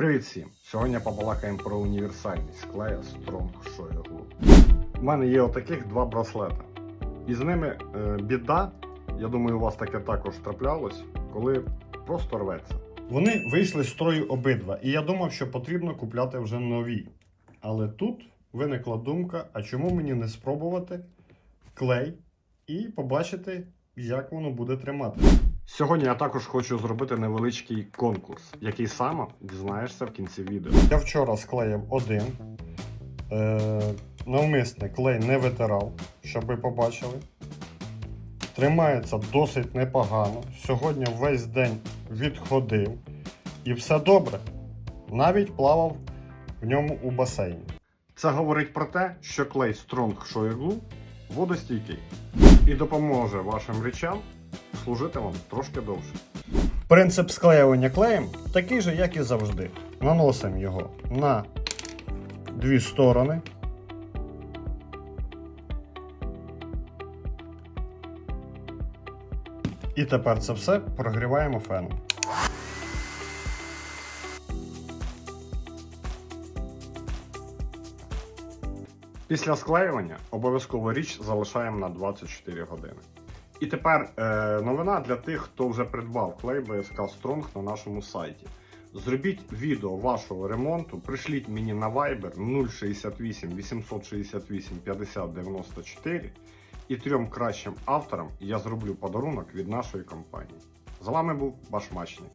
Привіт всім! Сьогодні побалакаємо про універсальність клея Strong Show Glue. У мене є отаких два браслета. І з ними е, біда, я думаю, у вас таке також траплялось, коли просто рветься. Вони вийшли з строю обидва, і я думав, що потрібно купляти вже нові. Але тут виникла думка: а чому мені не спробувати клей і побачити, як воно буде тримати. Сьогодні я також хочу зробити невеличкий конкурс, який саме дізнаєшся в кінці відео. Я вчора склеїв один. Е, навмисне клей не витирав, щоб ви побачили. Тримається досить непогано. Сьогодні весь день відходив. І все добре. Навіть плавав в ньому у басейні. Це говорить про те, що клей Strong Show Glue водостійкий і допоможе вашим речам служити вам трошки довше. Принцип склеювання клеєм такий же, як і завжди. Наносимо його на дві сторони. І тепер це все прогріваємо феном. Після склеювання обов'язково річ залишаємо на 24 години. І тепер е, новина для тих, хто вже придбав клей BSK Strong на нашому сайті. Зробіть відео вашого ремонту, пришліть мені на Viber 068 868 50 94 і трьом кращим авторам я зроблю подарунок від нашої компанії. З вами був Башмачник.